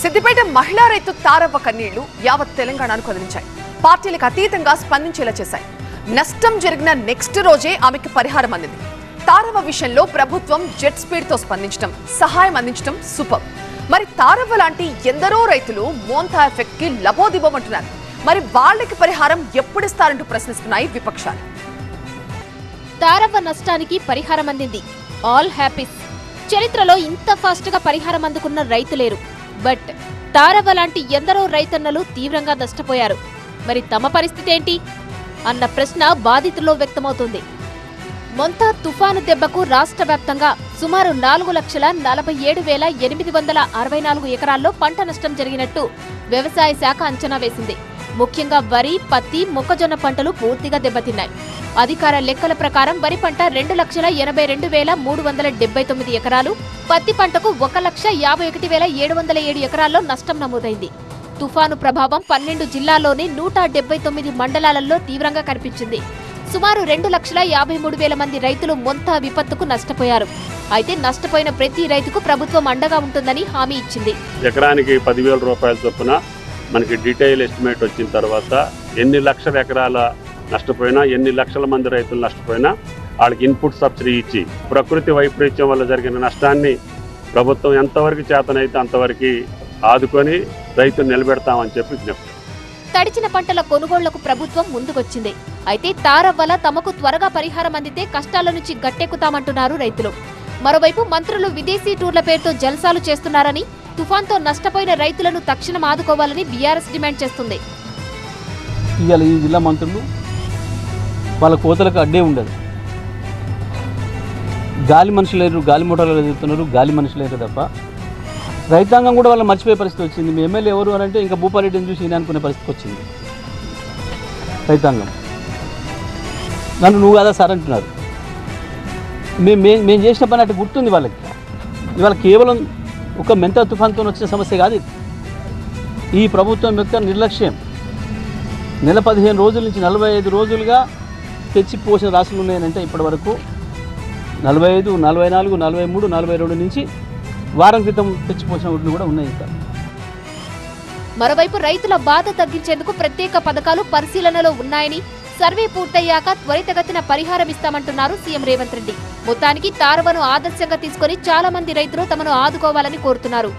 సిద్దిపేట మహిళా రైతు తారవ్వ కన్నీళ్ళు యావత్ తెలంగాణను కదిలించాయి. పార్టీలకు అతీతంగా స్పందించేలా చేశాయి. నష్టం జరిగిన నెక్స్ట్ రోజే ఆమెకు పరిహారం అందింది. తారవ్వ విషయంలో ప్రభుత్వం జెట్ స్పీడ్తో స్పందించడం సహాయం అందించడం సూపర్. మరి తారవ్వ లాంటి ఎందరో రైతులు మోంతా ఎఫెక్ట్కి లబోదిబోమంటున్నారు. మరి వాళ్ళకి పరిహారం ఎప్పుడిస్తారంటూ ప్రశ్నిస్తున్నాయి విపక్షాలు. తారవ్వ నష్టానికి పరిహారం అందింది. All happies. చరిత్రలో ఇంత ఫాస్ట్గా పరిహారం అందుకున్న రైతు లేరు బట్ తారవ్వ లాంటి ఎందరో రైతన్నలు తీవ్రంగా నష్టపోయారు. మరి తమ పరిస్థితి ఏంటి? అన్న ప్రశ్న బాధితుల్లో వ్యక్తమవుతుంది. మొంతా తుఫాను దెబ్బకు రాష్ట్ర వ్యాప్తంగా సుమారు నాలుగు లక్షల నలభై ఏడు వేల ఎనిమిది వందల అరవై నాలుగు ఎకరాల్లో పంట నష్టం జరిగినట్టు వ్యవసాయ శాఖ అంచనా వేసింది. ముఖ్యంగా వరి పత్తి మొక్కజొన్న పంటలు పూర్తిగా దెబ్బతిన్నాయి. అధికార లెక్కల ప్రకారం వరి పంట రెండు లక్షల ఎనభై రెండు వేల మూడు వందల డెబ్బై తొమ్మిది ఎకరాలు పత్తి పంటకు ఒక లక్ష యాభై ఒకటి వేల ఏడు వందల ఏడు ఎకరాల్లో నష్టం నమోదైంది. తుఫాను ప్రభావం పన్నెండు జిల్లాల్లోని నూట డెబ్బై తొమ్మిది మండలాలలో తీవ్రంగా కనిపించింది. సుమారు రెండు లక్షల యాభై మూడు వేల మంది రైతులు మొంత విపత్తుకు నష్టపోయారు. అయితే నష్టపోయిన ప్రతి రైతుకు ప్రభుత్వం అండగా ఉంటుందని హామీ ఇచ్చింది. ఎకరానికి పదివేల రూపాయల చొప్పున మనకి డీటెయిల్ ఎస్టిమేట్ వచ్చిన తర్వాత ఎన్ని లక్షల ఎకరాల నష్టపోయినా ఎన్ని లక్షల మంది రైతులు నష్టపోయినా వాళ్ళకి ఇన్పుట్ సబ్సిడీ ఇచ్చి ప్రకృతి వైపరీత్యం వల్ల జరిగిన నష్టాన్ని ప్రభుత్వం ఎంతవరకు చేతనైతే అంతవరకు ఆదుకొని రైతులు నిలబెడతామని చెప్పి విజ్ఞప్తి. తడిచిన పంటల కొనుగోళ్ళకు ప్రభుత్వం ముందుకొచ్చింది. అయితే తారవ్వల తమకు త్వరగా పరిహారం అందితే కష్టాల నుంచి గట్టెక్కుతామంటున్నారు రైతులు. మరోవైపు మంత్రులు విదేశీ టూర్ల పేరుతో జల్సాలు చేస్తున్నారని తుఫాన్తో నష్టపోయిన రైతులను తక్షణం ఆదుకోవాలని బీఆర్ఎస్ డిమాండ్ చేస్తుంది. ఇవాళ ఈ జిల్లా మంత్రులు వాళ్ళ కోతలకు అడ్డే ఉండదు. గాలి మనుషులు లేరు గాలి మోటార్లు ఎదుగుతున్నారు గాలి మనుషులు లేరు తప్ప. రైతాంగం కూడా వాళ్ళు మర్చిపోయే పరిస్థితి వచ్చింది. మీ ఎమ్మెల్యే ఎవరు అని అంటే ఇంకా భూపారెడ్డిని చూసి ఈయన అనుకునే పరిస్థితి వచ్చింది. రైతాంగం. నన్ను నువ్వు కదా సార్ అంటున్నారు. మేము మేము చేసిన పని అటు గుర్తుంది వాళ్ళకి. ఇవాళ కేవలం ఒక మెంత తుఫాన్తో వచ్చిన సమస్య కాదు ఇది. ఈ ప్రభుత్వం యొక్క నిర్లక్ష్యం నెల పదిహేను రోజుల నుంచి నలభై ఐదు రోజులుగా తెచ్చిపోసిన రాశులు ఉన్నాయనంటే ఇప్పటి వరకు నలభై ఐదు నలభై నాలుగు నలభై మూడు నలభై రెండు నుంచి వారం క్రితం తెచ్చిపోసిన ఒడ్లు కూడా ఉన్నాయి ఇంకా మరోవైపు రైతుల బాధ తగ్గించేందుకు ప్రత్యేక పథకాలు పరిశీలనలో ఉన్నాయని సర్వే పూర్తయ్యాక త్వరితగతిన పరిహారం ఇస్తామంటున్నారు సీఎం రేవంత్ రెడ్డి. మొత్తానికి తారవను ఆదర్శంగా తీసుకొని చాలా మంది రైతులు తమను ఆదుకోవాలని కోరుతున్నారు.